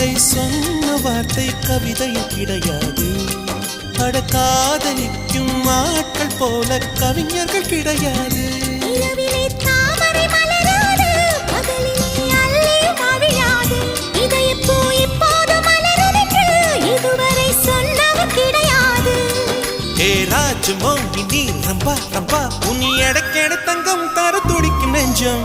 வாழ்க்கை சொன்ன வார்த்தை கவிதையில் கிடையாது. அடக்காத நிற்கும் ஆட்கள் போல கவிஞர்கள் கிடையாது. ராஜமோ நீ ரம்பா ரம்பா உன் எடக்கெட தங்கம் தர துடிக்கும் நெஞ்சம்.